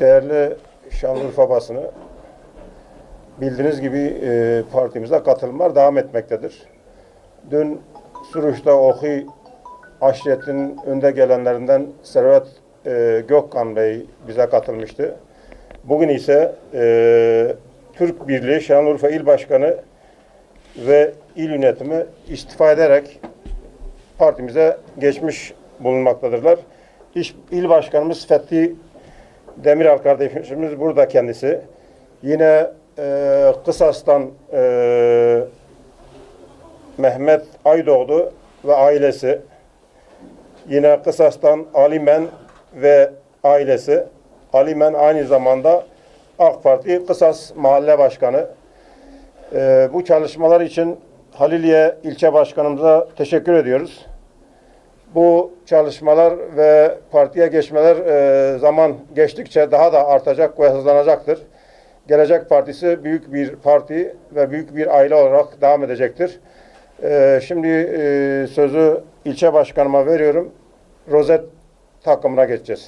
Değerli Şanlıurfa basını, bildiğiniz gibi e, partimize katılımlar devam etmektedir. Dün Suruç'ta Ohi aşiretinin önde gelenlerinden Servet e, Gökkan Bey bize katılmıştı. Bugün ise e, Türk Birliği Şanlıurfa İl Başkanı ve il yönetimi istifa ederek partimize geçmiş bulunmaktadırlar. İş, il Başkanımız Fethi Demiral kardeşimiz burada kendisi. Yine e, Kısas'tan e, Mehmet Aydoğdu ve ailesi. Yine Kısas'tan Alimen ve ailesi. Alimen aynı zamanda AK Parti Kısas Mahalle Başkanı. E, bu çalışmalar için Haliliye ilçe başkanımıza teşekkür ediyoruz. Bu çalışmalar ve partiye geçmeler e, zaman geçtikçe daha da artacak ve hızlanacaktır. Gelecek Partisi büyük bir parti ve büyük bir aile olarak devam edecektir. E, şimdi e, sözü ilçe başkanıma veriyorum. Rozet takımına geçeceğiz.